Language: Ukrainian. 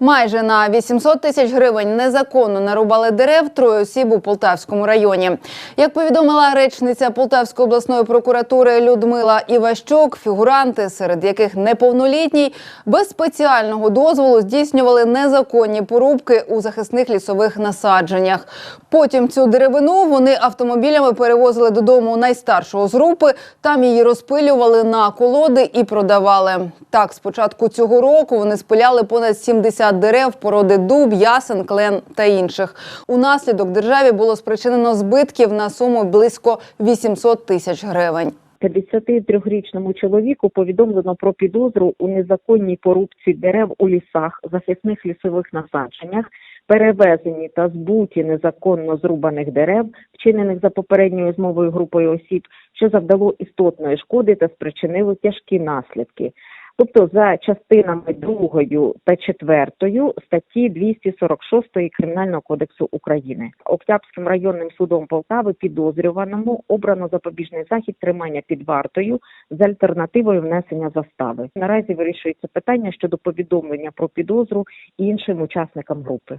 Майже на 800 тисяч гривень незаконно нарубали дерев троє осіб у Полтавському районі. Як повідомила речниця Полтавської обласної прокуратури Людмила Іващук, фігуранти, серед яких неповнолітній, без спеціального дозволу здійснювали незаконні порубки у захисних лісових насадженнях. Потім цю деревину вони автомобілями перевозили додому найстаршого з групи. Там її розпилювали на колоди і продавали. Так, з початку цього року вони спиляли понад 70 дерев породи дуб, ясен, клен та інших. Унаслідок державі було спричинено збитків на суму близько 800 тисяч гривень. 53-річному чоловіку повідомлено про підозру у незаконній порубці дерев у лісах, захисних лісових насадженнях, перевезенні та збуті незаконно зрубаних дерев, вчинених за попередньою змовою групою осіб, що завдало істотної шкоди та спричинило тяжкі наслідки. Тобто за частинами другою та четвертою статті 246 Кримінального кодексу України Октябрським районним судом Полтави підозрюваному обрано запобіжний захід тримання під вартою з альтернативою внесення застави. Наразі вирішується питання щодо повідомлення про підозру іншим учасникам групи.